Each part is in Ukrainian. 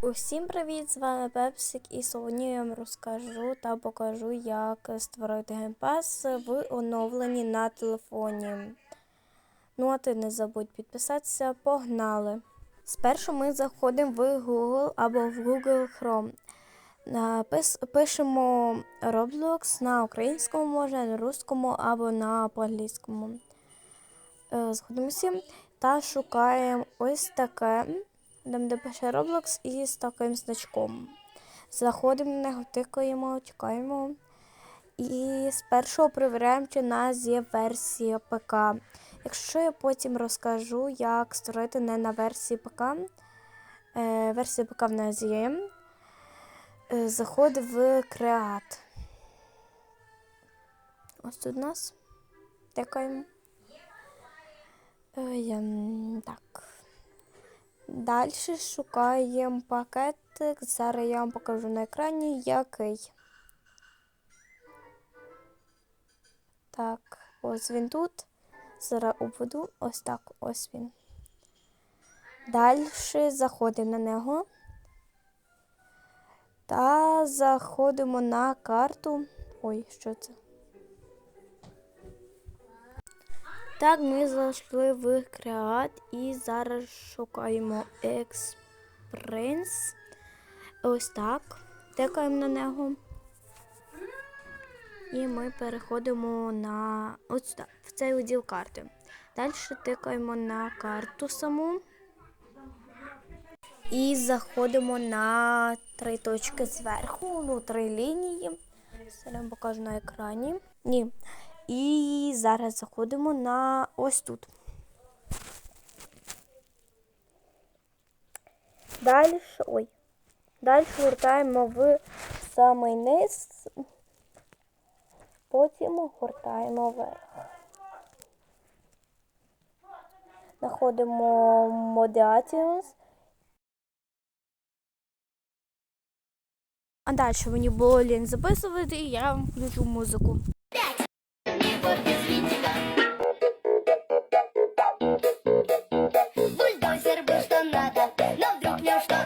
Усім привіт! З вами Пепсик і сьогодні я вам розкажу та покажу, як створити геймпас в оновленні на телефоні. Ну а ти не забудь підписатися, погнали! Спершу ми заходимо в Google або в Google Chrome. Пишемо Roblox на українському, може, на русскому або на англійському. Е, Згодимося та шукаємо ось таке, там де пише Roblox і з таким значком. Заходимо на нього, тикаємо, чекаємо. І спершу перевіряємо, чи у нас є версія ПК. Якщо я потім розкажу, як створити не на версії ПК, е, версія ПК в нас є. Е, Заходимо в Create. Ось тут у нас. Тикаємо. Е, ем, Так. Далі шукаємо пакетик. Зараз я вам покажу на екрані, який. Так, ось він тут. Зараз обведу. Ось так, ось він. Далі заходимо на нього. Та заходимо на карту. Ой, що це? Так, ми зайшли в Create і зараз шукаємо Experience. Ось так. Тикаємо на нього. І ми переходимо на ось сюди, в цей відділ карти. Далі тикаємо на карту саму. І заходимо на три точки зверху, ну, три лінії. Вам покажу на екрані. Ні. І зараз заходимо на ось тут. Далі, ой. Далі гортаємо в самий низ, потім гортаємо вверх. Знаходимо Modiations. А далі мені було лінь записувати, і я вам включу музику. Love the pure.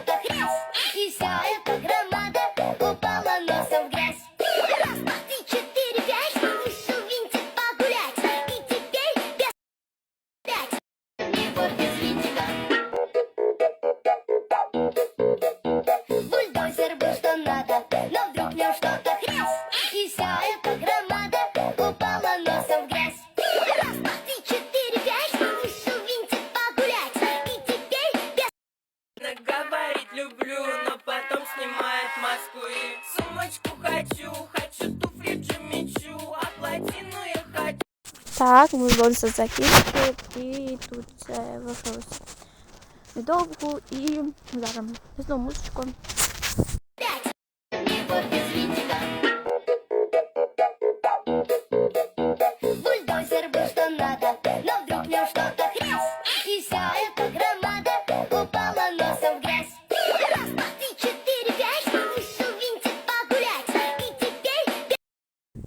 Так, ми бонуси закінчили, і тут це вийшло. Недовго. І зараз знову музичку.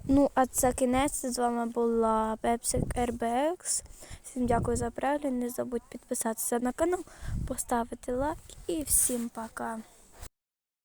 Ну, а це кінець. З вами була Пепсик RBX. Всім дякую за перегляд. Не забудь підписатися на канал, поставити лайк і всім пока.